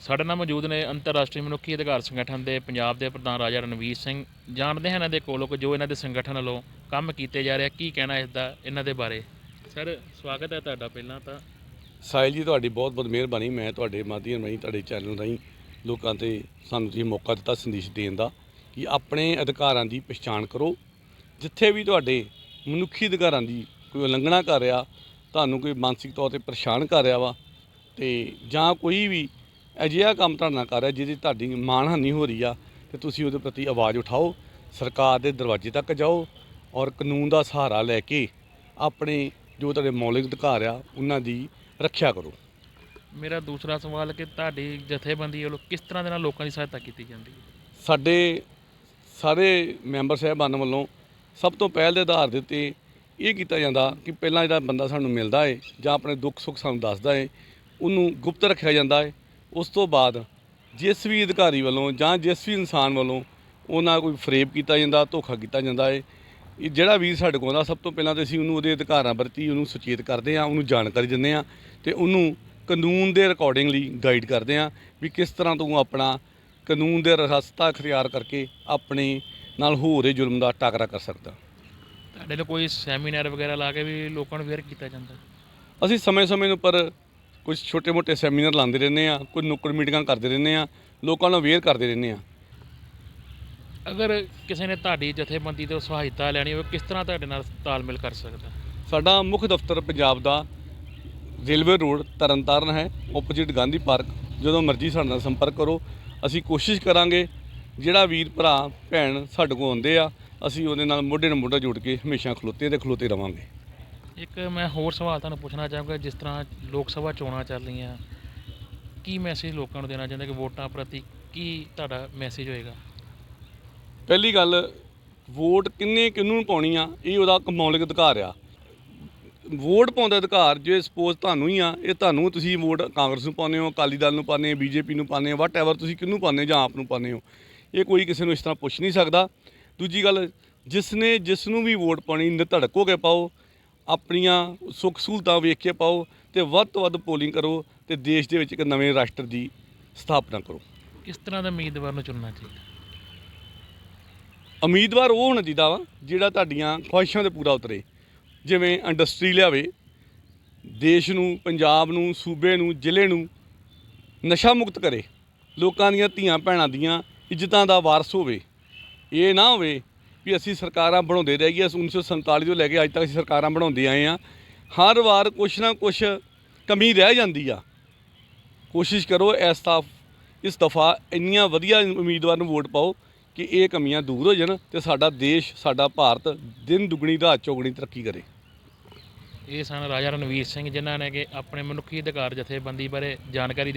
ਸਾਡੇ ਨਾਲ ਮੌਜੂਦ ਨੇ ਅੰਤਰਰਾਸ਼ਟਰੀ ਮਨੁੱਖੀ ਅਧਿਕਾਰ ਸੰਗਠਨ ਦੇ ਪੰਜਾਬ ਦੇ ਪ੍ਰਧਾਨ ਰਾਜਾ ਰਣਵੀਰ ਸਿੰਘ। ਜਾਣਦੇ ਹਾਂ ਇਹਨਾਂ ਦੇ ਕੋਲੋਂ ਕਿ ਜੋ ਇਹਨਾਂ ਦੇ ਸੰਗਠਨ ਵੱਲੋਂ ਕੰਮ ਕੀਤੇ ਜਾ ਰਿਹਾ ਕੀ ਕਹਿਣਾ ਇਸ ਦਾ, ਇਹਨਾਂ ਦੇ ਬਾਰੇ? ਸਰ, ਸਵਾਗਤ ਹੈ ਤੁਹਾਡਾ ਪਹਿਲਾਂ ਤਾਂ। ਸਾਹਿਲ ਜੀ, ਤੁਹਾਡੀ ਬਹੁਤ ਬਹੁਤ ਮਿਹਰਬਾਨੀ। ਮੈਂ ਤੁਹਾਡੇ ਮਾਧਿਅਮ ਰਾਹੀਂ, ਤੁਹਾਡੇ ਚੈਨਲ ਰਾਹੀਂ ਲੋਕਾਂ ਤੇ ਸਾਨੂੰ ਤੁਸੀਂ ਮੌਕਾ ਦਿੱਤਾ ਸੰਦੇਸ਼ ਦੇਣ ਦਾ ਕਿ ਆਪਣੇ ਅਧਿਕਾਰਾਂ ਦੀ ਪਛਾਣ ਕਰੋ। ਜਿੱਥੇ ਵੀ ਤੁਹਾਡੇ ਮਨੁੱਖੀ ਅਧਿਕਾਰਾਂ ਦੀ ਕੋਈ ਉਲੰਘਣਾ ਕਰ ਰਿਹਾ, ਤੁਹਾਨੂੰ ਕੋਈ ਮਾਨਸਿਕ ਤੌਰ ਤੇ ਪਰੇਸ਼ਾਨ ਕਰ ਰਿਹਾ ਵਾ, ਤੇ ਜਾਂ ਕੋਈ ਵੀ ਅਜਿਹਾ ਕੰਮ ਤੁਹਾਡੇ ਨਾਲ ਕਰ ਰਿਹਾ ਜਿਹਦੀ ਤੁਹਾਡੀ ਮਾਣਹਾਨੀ ਹੋ ਰਹੀ ਆ ਤੇ ਤੁਸੀਂ ਉਹਦੇ ਪ੍ਰਤੀ ਆਵਾਜ਼ ਉਠਾਓ ਸਰਕਾਰ ਦੇ ਦਰਵਾਜ਼ੇ ਤੱਕ ਜਾਓ ਔਰ ਕਾਨੂੰਨ ਦਾ ਸਹਾਰਾ ਲੈ ਕੇ ਆਪਣੇ ਜੋ ਤੁਹਾਡੇ ਮੌਲਿਕ ਅਧਿਕਾਰ ਆ ਉਹਨਾਂ ਦੀ ਰੱਖਿਆ ਕਰੋ। ਮੇਰਾ ਦੂਸਰਾ ਸਵਾਲ ਕਿ ਤੁਹਾਡੀ ਜਥੇਬੰਦੀ ਵੱਲੋਂ ਕਿਸ ਤਰ੍ਹਾਂ ਦੇ ਨਾਲ ਲੋਕਾਂ ਦੀ ਸਹਾਇਤਾ ਕੀਤੀ ਜਾਂਦੀ ਹੈ? ਸਾਡੇ ਸਾਰੇ ਮੈਂਬਰ ਸਾਹਿਬਾਨ ਵੱਲੋਂ ਸਭ ਤੋਂ ਪਹਿਲ ਦੇ ਆਧਾਰ ਦੇ ਉੱਤੇ ਇਹ ਕੀਤਾ ਜਾਂਦਾ ਕਿ ਪਹਿਲਾਂ ਜਿਹੜਾ ਬੰਦਾ ਸਾਨੂੰ ਮਿਲਦਾ ਹੈ ਜਾਂ ਆਪਣੇ ਦੁੱਖ ਸੁੱਖ ਸਾਨੂੰ ਦੱਸਦਾ ਹੈ ਉਹਨੂੰ ਗੁਪਤ ਰੱਖਿਆ ਜਾਂਦਾ ਹੈ ਉਸ ਤੋਂ ਬਾਅਦ ਜਿਸ ਵੀ ਅਧਿਕਾਰੀ ਵੱਲੋਂ ਜਾਂ ਜਿਸ ਵੀ ਇਨਸਾਨ ਵੱਲੋਂ ਉਹਨਾਂ ਕੋਈ ਫਰੇਬ ਕੀਤਾ ਜਾਂਦਾ ਧੋਖਾ ਕੀਤਾ ਜਾਂਦਾ ਹੈ ਇਹ ਜਿਹੜਾ ਵੀਰ ਸਾਡੇ ਕੋਲ ਆਉਂਦਾ ਸਭ ਤੋਂ ਪਹਿਲਾਂ ਤਾਂ ਅਸੀਂ ਉਹਨੂੰ ਉਹਦੇ ਅਧਿਕਾਰਾਂ ਪ੍ਰਤੀ ਉਹਨੂੰ ਸੁਚੇਤ ਕਰਦੇ ਹਾਂ ਉਹਨੂੰ ਜਾਣਕਾਰੀ ਦਿੰਦੇ ਹਾਂ ਤੇ ਉਹਨੂੰ ਕਾਨੂੰਨ ਦੇ ਅਕੋਰਡਿੰਗਲੀ ਗਾਈਡ ਕਰਦੇ ਹਾਂ ਵੀ ਕਿਸ ਤਰ੍ਹਾਂ ਤੂੰ ਆਪਣਾ ਕਾਨੂੰਨ ਦੇ ਰਸਤਾ ਅਖਤਿਆਰ ਕਰਕੇ ਆਪਣੇ ਨਾਲ ਹੋ ਰਹੇ ਜ਼ੁਲਮ ਦਾ ਟਾਕਰਾ ਕਰ ਸਕਦਾ। ਤੁਹਾਡੇ ਲਈ ਕੋਈ ਸੈਮੀਨਾਰ ਵਗੈਰਾ ਲਾ ਕੇ ਵੀ ਲੋਕਾਂ ਨੂੰ ਅਵੇਅਰ ਕੀਤਾ ਜਾਂਦਾ? ਅਸੀਂ ਸਮੇਂ-ਸਮੇਂ ਦੇ ਉੱਪਰ ਕੁਝ ਛੋਟੇ-ਮੋਟੇ ਸੈਮੀਨਾਰ ਲਾਉਂਦੇ ਰਹਿੰਦੇ ਆ ਕੋਈ ਨੁੱਕੜ ਮੀਟਿੰਗਾਂ ਕਰਦੇ ਰਹਿੰਦੇ ਆ ਲੋਕਾਂ ਨੂੰ ਅਵੇਅਰ ਕਰਦੇ ਰਹਿੰਦੇ ਆ। ਅਗਰ ਕਿਸੇ ਨੇ ਤੁਹਾਡੀ ਜਥੇਬੰਦੀ ਤੋਂ ਸਹਾਇਤਾ ਲੈਣੀ ਹੋਵੇ ਕਿਸ ਤਰ੍ਹਾਂ ਤੁਹਾਡੇ ਨਾਲ ਤਾਲਮੇਲ ਕਰ ਸਕਦਾ? ਸਾਡਾ ਮੁੱਖ ਦਫ਼ਤਰ ਪੰਜਾਬ ਦਾ ਰੇਲਵੇ ਰੋਡ ਤਰਨਤਾਰਨ ਹੈ ਆਪੋਜੀਟ ਗਾਂਧੀ ਪਾਰਕ। ਜਦੋਂ ਮਰਜ਼ੀ ਸਾਡੇ ਨਾਲ ਸੰਪਰਕ ਕਰੋ। ਅਸੀਂ ਕੋਸ਼ਿਸ਼ ਕਰਾਂਗੇ ਜਿਹੜਾ ਵੀਰ ਭਰਾ ਭੈਣ ਸਾਡੇ ਕੋਲ ਆਉਂਦੇ ਆ ਅਸੀਂ ਉਹਦੇ ਨਾਲ ਮੋਢੇ ਨਾਲ ਮੋਢਾ ਜੋੜ ਕੇ ਹਮੇਸ਼ਾ ਖਲੋਤੇ ਤੇ ਖਲੋਤੇ ਰਵਾਂਗੇ। ਇੱਕ ਮੈਂ ਹੋਰ ਸਵਾਲ ਤੁਹਾਨੂੰ ਪੁੱਛਣਾ ਚਾਹਾਂਗਾ, ਜਿਸ ਤਰ੍ਹਾਂ ਲੋਕ ਸਭਾ ਚੋਣਾਂ ਚੱਲ ਰਹੀਆਂ, ਕੀ ਮੈਸੇਜ ਲੋਕਾਂ ਨੂੰ ਦੇਣਾ ਚਾਹੁੰਦੇ ਕਿ ਵੋਟਾਂ ਪ੍ਰਤੀ ਕੀ ਤੁਹਾਡਾ ਮੈਸੇਜ ਹੋਏਗਾ? ਪਹਿਲੀ ਗੱਲ, ਵੋਟ ਕਿੰਨੇ ਕਿਹਨੂੰ ਪਾਉਣੀ ਆ, ਇਹ ਉਹਦਾ ਇੱਕ ਮੌਲਿਕ ਅਧਿਕਾਰ ਆ। ਵੋਟ ਪਾਉਣ ਦਾ ਅਧਿਕਾਰ ਜੇ ਸਪੋਜ਼ ਤੁਹਾਨੂੰ ਹੀ ਆ, ਇਹ ਤੁਹਾਨੂੰ ਤੁਸੀਂ ਵੋਟ ਕਾਂਗਰਸ ਨੂੰ ਪਾਉਂਦੇ ਹੋ, ਅਕਾਲੀ ਦਲ ਨੂੰ ਪਾਉਂਦੇ ਹੋ, ਬੀਜੇਪੀ ਨੂੰ ਪਾਉਂਦੇ ਹੋ ਵਟਐਵਰ ਤੁਸੀਂ ਕਿਹਨੂੰ ਪਾਉਂਦੇ ਹੋ ਜਾਂ ਆਪ ਨੂੰ ਪਾਉਂਦੇ ਹੋ, ਇਹ ਕੋਈ ਕਿਸੇ ਨੂੰ ਇਸ ਤਰ੍ਹਾਂ ਪੁੱਛ ਨਹੀਂ ਸਕਦਾ। ਦੂਜੀ ਗੱਲ ਜਿਸ ਨੇ ਜਿਸ ਨੂੰ ਵੀ ਵੋਟ ਪਾਉਣੀ ਨਿਧੜਕ ਹੋ ਕੇ ਪਾਓ। ਆਪਣੀਆਂ ਸੁੱਖ ਸਹੂਲਤਾਂ ਵੇਖ ਕੇ ਪਾਓ ਤੇ ਵੱਧ ਤੋਂ ਵੱਧ ਪੋਲਿੰਗ ਕਰੋ ਤੇ ਦੇਸ਼ ਦੇ ਵਿੱਚ ਇੱਕ ਨਵੇਂ ਰਾਸ਼ਟਰ ਦੀ ਸਥਾਪਨਾ ਕਰੋ। ਕਿਸ ਤਰ੍ਹਾਂ ਦਾ ਉਮੀਦਵਾਰ ਨੂੰ ਚੁਣਨਾ ਚਾਹੀਦਾ? ਉਮੀਦਵਾਰ ਉਹ ਹੋਣਾ ਚਾਹੀਦਾ ਵਾ ਜਿਹੜਾ ਤੁਹਾਡੀਆਂ ਖੁਆਇਸ਼ਾਂ ਤੇ ਪੂਰਾ ਉਤਰੇ। ਜਿਵੇਂ ਇੰਡਸਟਰੀ ਲਿਆਵੇ ਦੇਸ਼ ਨੂੰ ਪੰਜਾਬ ਨੂੰ ਸੂਬੇ ਨੂੰ ਜ਼ਿਲ੍ਹੇ ਨੂੰ ਨਸ਼ਾ ਮੁਕਤ ਕਰੇ। ਲੋਕਾਂ ਦੀਆਂ ਧੀਆਂ ਭੈਣਾਂ ਦੀਆਂ ਇੱਜ਼ਤਾਂ ਦਾ ਵਾਰਸ ਹੋਵੇ ਇਹ ਨਾ ਹੋਵੇ ਵੀ ਅਸੀਂ ਸਰਕਾਰਾਂ ਬਣਾਉਂਦੇ ਰਹਿ ਗਏ 1947 ਤੋਂ ਲੈ ਕੇ ਅੱਜ ਤੱਕ ਅਸੀਂ ਸਰਕਾਰਾਂ ਬਣਾਉਂਦੇ ਆਏ ਆ। ਹਰ ਵਾਰ ਕੁਛ ਨਾ ਕੁਛ ਕਮੀ ਰਹਿ ਜਾਂਦੀ ਆ। ਕੋਸ਼ਿਸ਼ ਕਰੋ ਇਸ ਦਫਾ ਇਸ ਦਫਾ ਇੰਨੀਆਂ ਵਧੀਆ ਉਮੀਦਵਾਰ ਨੂੰ ਵੋਟ ਪਾਓ ਕਿ ਇਹ ਕਮੀਆਂ ਦੂਰ ਹੋ ਜਾਣ ਤੇ ਸਾਡਾ ਦੇਸ਼, ਸਾਡਾ ਭਾਰਤ ਦਿਨ ਦੁਗਣੀ, ਰਾਤ ਚੌਗਣੀ ਤਰੱਕੀ ਕਰੇ। ਇਹ ਸਨ ਰਾਜਾ ਰਣਵੀਰ ਸਿੰਘ ਜਿਨ੍ਹਾਂ ਨੇ ਕਿ ਆਪਣੇ ਮਨੁੱਖੀ ਅਧਿਕਾਰ ਜਥੇਬੰਦੀ ਬਾਰੇ ਜਾਣਕਾਰੀ ਦਿੱਤੀ।